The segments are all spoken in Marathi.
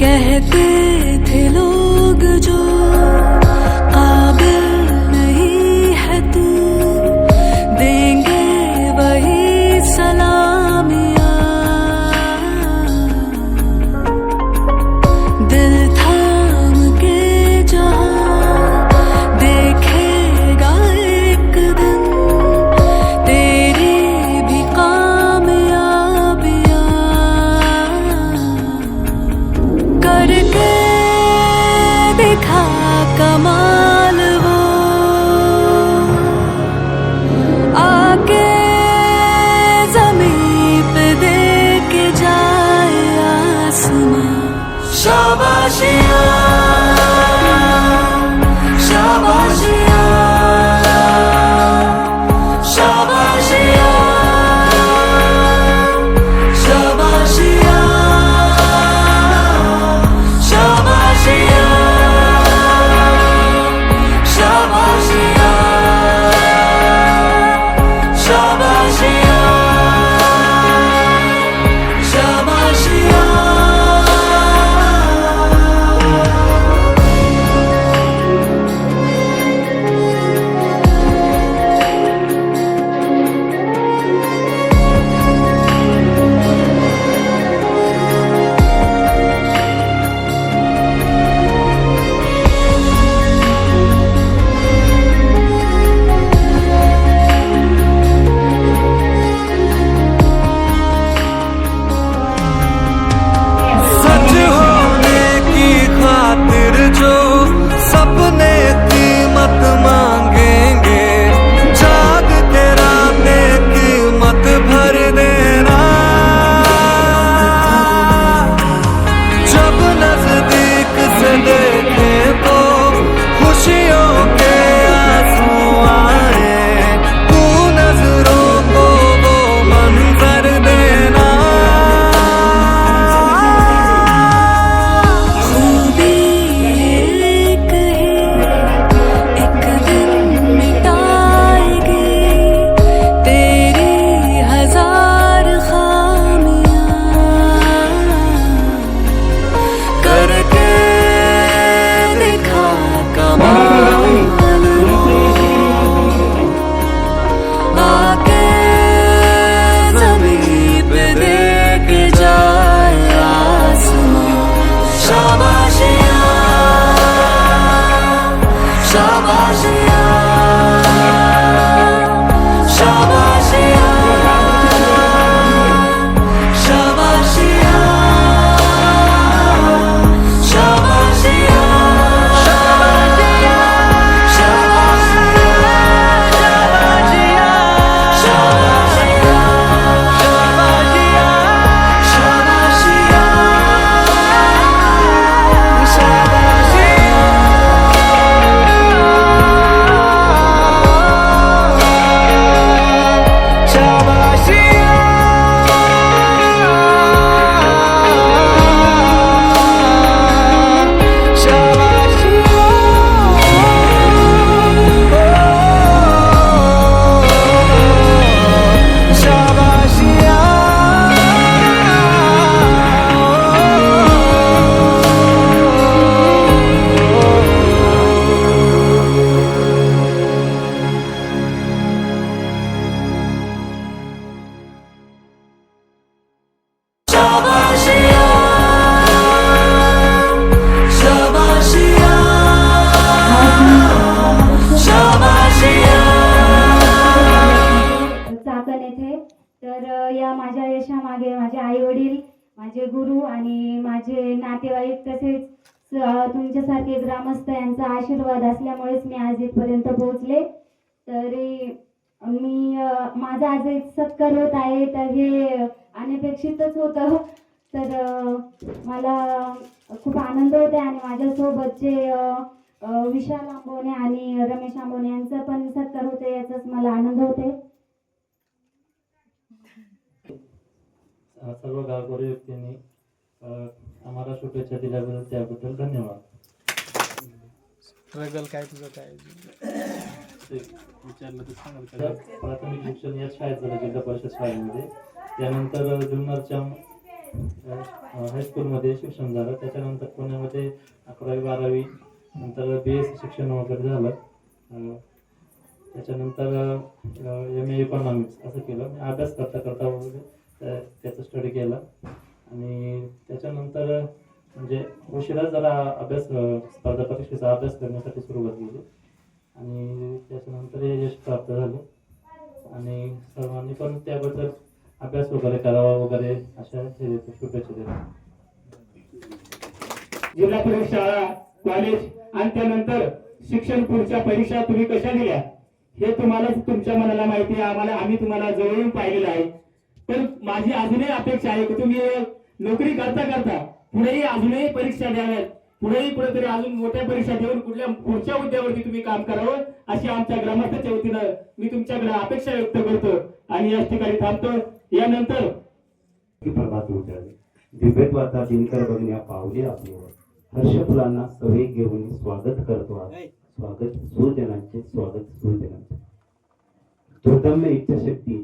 कहते थे लोग जो माझ्या यशामागे माझे आई वडील माझे गुरु आणि माझे नातेवाईक तसेच तुमच्यासारखे ग्रामस्थ यांचा आशीर्वाद असल्यामुळेच मी आज इथपर्यंत पोहोचले. तरी मी माझा आज एक सत्कार होत आहे तर हे अनपेक्षितच होतं. तर मला खूप आनंद होते आणि माझ्यासोबतचे जे विशाल आंबोने आणि रमेश आंबोने यांचा पण सत्कार होते याचाच मला आनंद होते सर्व गावकरी व्यक्तींनी आम्हाला शुभेच्छा दिल्याबद्दल त्याबद्दल धन्यवाद. स्ट्रगल काय तुझं काय विचारलं तर सांगाल का? प्राथमिक शिक्षण या शाळेत झालं जिल्हा परिषद शाळेमध्ये. त्यानंतर जुन्नरच्या हायस्कूलमध्ये शिक्षण झालं. त्याच्यानंतर पुण्यामध्ये अकरावी बारावी नंतर बी एस शिक्षण वगैरे झालं. त्याच्यानंतर एम ए इकॉनॉमिक्स असं केलं. अभ्यास करता करता वगैरे त्या- त्याचं स्टडी केला. आणि त्याच्यानंतर म्हणजे उशिरा जरा अभ्यास स्पर्धा परीक्षेचा अभ्यास करण्यासाठी सुरुवात केली. आणि त्याच्यानंतर हे यश प्राप्त झालं. आणि सर्वांनी पण त्याबद्दल अभ्यास वगैरे करावा वगैरे अशा हे देतो शुभेच्छा देतो. जिल्हा परिषद शाळा कॉलेज आणि त्यानंतर शिक्षण पुढच्या परीक्षा तुम्ही कशा दिल्या? हे तुम्हाला तुमच्या मनाला माहिती आहे. आम्हाला आम्ही तुम्हाला जवळून पाहिलेलं आहे. पण माझी अजूनही अपेक्षा आहे की तुम्ही नोकरी करता करता पुढेही अजूनही परीक्षा द्याव्यात. पुढेही कुठेतरी अजून मोठ्या परीक्षा देऊन कुठल्या पुढच्या मुद्द्यावरती तुम्ही काम करावं अशी आमच्या ग्रामस्थांच्या वतीनं मी तुमच्याकडे अपेक्षा व्यक्त करतो आणि याच ठिकाणी थांबतो. यानंतर उजाडले दिव्यत्वाचा दिनकर बघण्या पावले आपल्यावर. हर्ष फुलांना सवे घेऊन स्वागत करतो आज. स्वागत सुजनांचे स्वागत सुजनांचे दुर्दम्य इच्छाशक्ती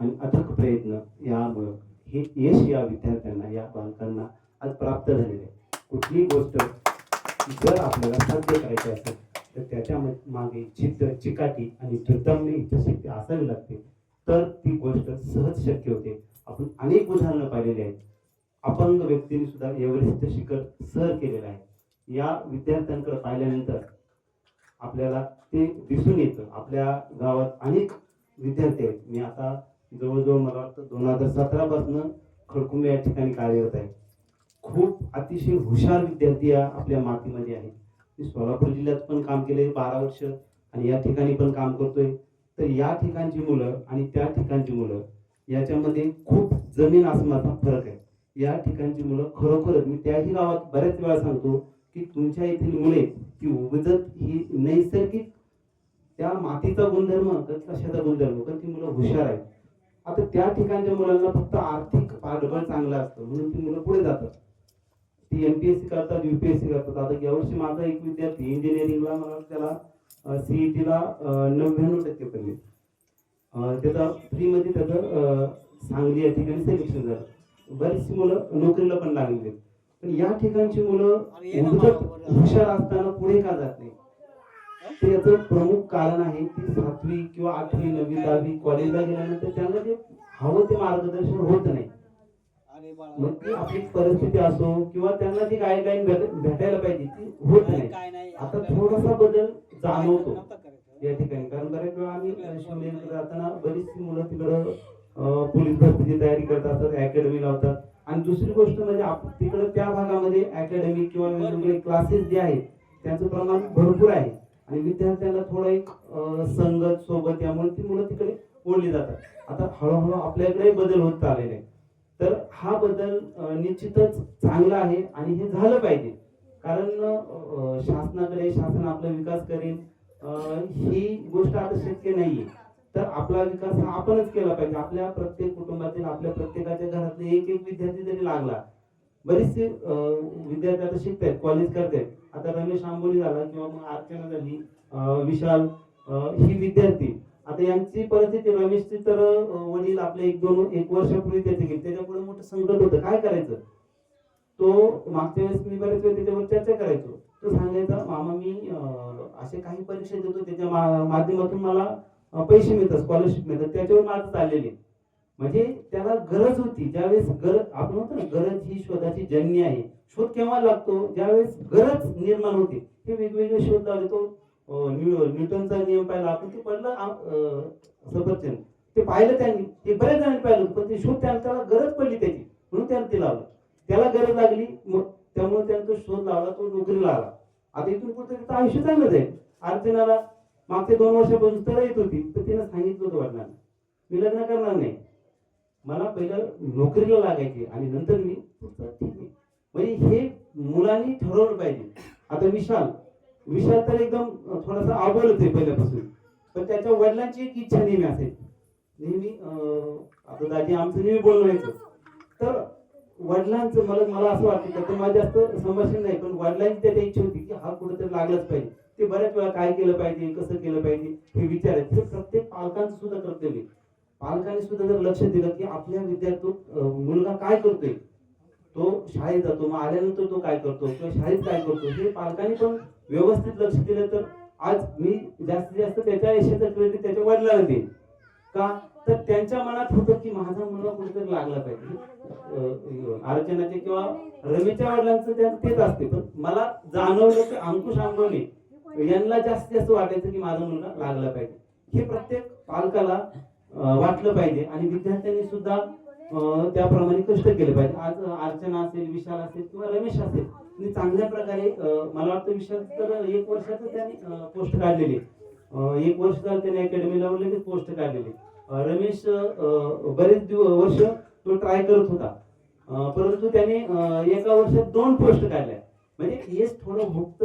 आणि अथक प्रयत्न यामुळं हे यश या विद्यार्थ्यांना या बालकांना आज प्राप्त झालेले आहे. कुठलीही गोष्ट जर आपल्याला साध्य करायची असेल तर त्याच्यामागे जिद्द चिकाटी आणि दुर्दम्य इच्छाशक्ती असावी लागते. तर ती गोष्ट सहज शक्य होते. आपण अनेक उदाहरणं पाहिलेली आहेत. अपंग व्यक्तीने सुद्धा एव्हरेस्ट शिखर सर केलेलं आहे. या विद्यार्थ्यांकडे पाहिल्यानंतर आपल्याला ते दिसून येतं. आपल्या गावात अनेक विद्यार्थी आहेत. मी आता जवळजवळ मला वाटतं दोन हजार सतरा पासून खडकुंबे या ठिकाणी कार्यरत आहे. खूप अतिशय हुशार विद्यार्थी या आपल्या मातीमध्ये आहेत. मी सोलापूर जिल्ह्यात पण काम केले बारा वर्ष आणि या ठिकाणी पण काम करतोय. तर या ठिकाणची मुलं आणि त्या ठिकाणची मुलं याच्यामध्ये खूप जमीन आसमाचा फरक आहे. या ठिकाणची मुलं खरोखरच मी त्याही गावात बऱ्याच वेळा सांगतो की तुमच्या येथील मुले की उपजत ही नैसर्गिक त्या मातीचा गुणधर्म कशाचा गुणधर्म कारण ती मुलं हुशार आहेत. आता त्या ठिकाणच्या मुलांना फक्त आर्थिक पाठबळ चांगलं असतं म्हणून ती मुलं पुढे जातात. ती एमपीएससी करतात युपीएससी करतात. आता यावर्षी माझा एक विद्यार्थी इंजिनिअरिंगला मला त्याला सीईटीला नव्याण्णव टक्के पडले त्याचा फ्रीमध्ये त्याचं सांगली या ठिकाणी सिलेक्शन झालं. बरीचशी मुलं नोकरीला पण लागलेली आहेत. पण या ठिकाणची मुलं हुशार असताना पुढे का जात नाही ते याचं प्रमुख कारण आहे की सातवी किंवा आठवी नववी दहावी कॉलेजला गेल्यानंतर त्यांना जे हवं ते मार्गदर्शन होत नाही. मग ती आपली परिस्थिती असो किंवा त्यांना ती गाईडलाईन भेटायला पाहिजे ती होत नाही. आता थोडासा बदल जाणवतो. या ठिकाणी. कारण बऱ्याच वेळा आम्ही शिवनेरीकडे जाताना बरीचशी मुलं तिकडं पोलीस भरतीची तयारी करत असतात अकॅडमी लावतात. आणि दुसरी गोष्ट म्हणजे तिकडं त्या भागामध्ये अकॅडमी किंवा वेगवेगळे क्लासेस जे आहेत त्यांचं प्रमाण भरपूर आहे. आणि विद्यार्थ्यांना थोडा एक संगत सोबत यामुळे ती मुलं तिकडे ओढली जातात. आता हळूहळू आपल्याकडे बदल होत चाललेले तर हा बदल निश्चितच चांगला आहे आणि हे झालं पाहिजे. कारण शासनाकडे शासन आपला विकास करेल ही गोष्ट आता शक्य नाहीये. तर आपला विकास हा आपणच केला पाहिजे. आपल्या प्रत्येक कुटुंबातील आपल्या प्रत्येकाच्या घरातले एक एक विद्यार्थी जरी लागला. बरेचसे विद्यार्थी आता शिकतायत कॉलेज करतायत. आता रमेश आंबोली झाला किंवा मग अर्चना झाली विशाल ही विद्यार्थी. आता यांची परिस्थिती रमेशची तर वडील आपले एक दोन एक वर्षापूर्वी त्याचे गेले. त्याच्यापुढे मोठं संकट होतं. काय करायचं? तो मागच्या वेळेस मी बरेच वेळ त्याच्यावर चर्चा करायचो. तो सांगायचा मामा मी असे काही परीक्षा देतो. त्याच्या माध्यमातून मला पैसे मिळतात स्कॉलरशिप मिळतात. त्याच्यावर माझं चाललेले म्हणजे त्याला गरज होती. ज्यावेळेस गरज आपण म्हणतो ना गरज ही शोधाची जन्य आहे. शोध केव्हा लागतो? ज्यावेळेस गरज निर्माण होते. हे वेगवेगळे शोध लावले. तो न्यूटनचा नियम पाहिला. आपण ते पडलं सफरचंद. ते पाहिलं त्यांनी. ते बऱ्याच जणांनी पाहिलं. पण ते शोध त्याला त्याला गरज पडली त्याची. म्हणून त्यानं ते लावलं. त्याला गरज लागली. मग त्यामुळे त्यानं तो शोध लावला. तो नोकरीला आला. आता इथून पुढे त्याचं आयुष्य चांगलं जाईल अर्चनाला मागच्या दोन वर्षापासून तर येत होती. तर तिनं सांगितलं होतं वडिलांना. मी लग्न करणार नाही. मला पहिलं नोकरीला लागायचे आणि नंतर मी ठीक आहे म्हणजे हे मुलांनी ठरवलं पाहिजे. आता विशाल विशाल तर एकदम थोडासा आवडत आहे पहिल्यापासून. पण त्याच्या वडिलांची एक इच्छा नेहमी असेल नेहमी आता दादी आमचं नेहमी बोलवायचं तर वडिलांचं मला मला असं वाटतं त्याचं माझं जास्त संभाषण नाही पण वडिलांची त्याची इच्छा होती की हा कुठेतरी लागलाच पाहिजे. ते बऱ्याच वेळा काय केलं पाहिजे कसं केलं पाहिजे हे विचारायचं. प्रत्येक पालकांचं सुद्धा कर्तव्य आहे. पालकांनी सुद्धा जर लक्ष दिलं की आपल्या विद्यार्थी मुलगा काय करतोय? तो शाळेत जातो मग आल्यानंतर तो काय करतो? किंवा शाळेत काय करतो? हे पालकांनी पण व्यवस्थित लक्ष दिलं तर आज मी जास्तीत जास्त त्याच्या यशाचं क्रेडिट त्याच्या वडिलांना देईन. का? तर त्यांच्या मनात होतं की माझा मुलगा कुठेतरी लागला पाहिजे. अर्चनाचे किंवा रमेशच्या वडिलांचं त्यांचं तेच असते. पण मला जाणवलं की अंकुश आंबवणे यांना जास्तीत जास्त वाटायचं की माझा मुलगा लागला पाहिजे. हे प्रत्येक पालकाला वाटलं पाहिजे. आणि विद्यार्थ्यांनी सुद्धा त्याप्रमाणे कष्ट केले पाहिजे. आज अर्चना असेल विशाल असेल किंवा रमेश असेल चांगल्या प्रकारे मला वाटतं विशाल तर एक वर्षाचं त्यांनी पोस्ट काढलेली एक वर्ष झालं त्याने अकॅडमी लावले पोस्ट काढलेली रमेश बरेच दिव वर्ष तो ट्राय करत होता. परंतु त्याने एका वर्षात दोन पोस्ट काढल्या. म्हणजे हेच थोडं मुक्त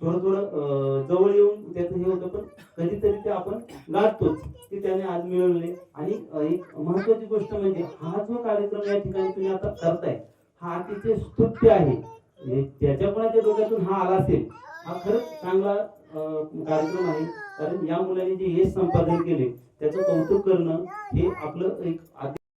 थोडं थोडं जवळ येऊन त्याचं हे होतं पण कधीतरी ते आपण गाठतोच की त्याने आज मिळवले. आणि एक महत्वाची गोष्ट म्हणजे हा जो कार्यक्रम या ठिकाणी तुम्ही आता करताय हा अतिशय स्तुत्य आहे. म्हणजे त्याच्या कोणाच्या डोक्यातून हा आला असेल हा खरंच चांगला कार्यक्रम आहे. कारण या मुलाने जे यश संपादन केले त्याचं कौतुक करणं हे आपलं एक